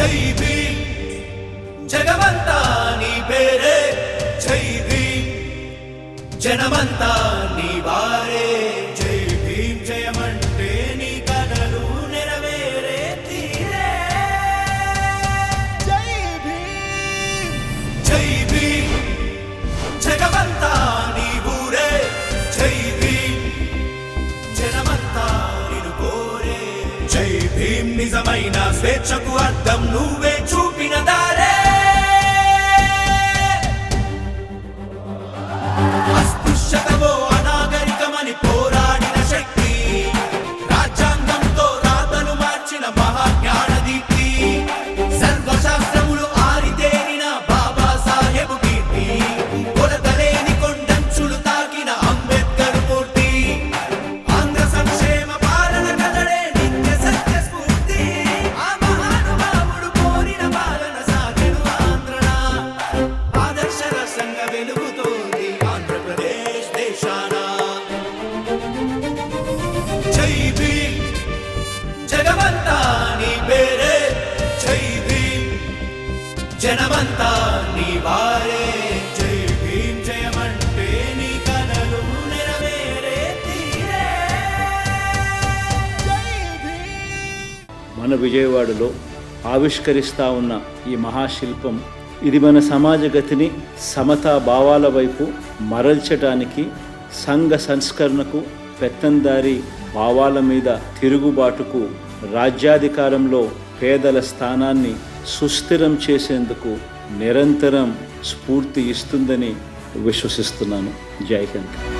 జై భీమ్ జగమంతా నీ పేరే జై భీమ్ జనమంతా నీ వారే జై భీమ్ జయమంటే జై నిజమైన స్వేచ్ఛకు అర్థం నువ్వే చూపిన దారే? అస్పృశ్యతవో అనాగరికమని పోరాడిన శక్తి. రాజ్యాంగంతో రాతను మార్చిన మహాజ్ఞాన జనమంతా నీ వారే. జై జయమంటే నీ కలలు నెరవేరే తీరే. మన విజయవాడలో ఆవిష్కరిస్తా ఉన్న ఈ మహాశిల్పం ఇది మన సమాజ గతిని సమతా భావాల వైపు మరల్చడానికి సంఘ సంస్కరణకు పెత్తందారి భావాల మీద తిరుగుబాటుకు రాజ్యాధికారంలో పేదల స్థానాన్ని సుస్థిరం చేసేందుకు నిరంతరం స్ఫూర్తి ఇస్తుందని విశ్వసిస్తున్నాను. జై హింద్.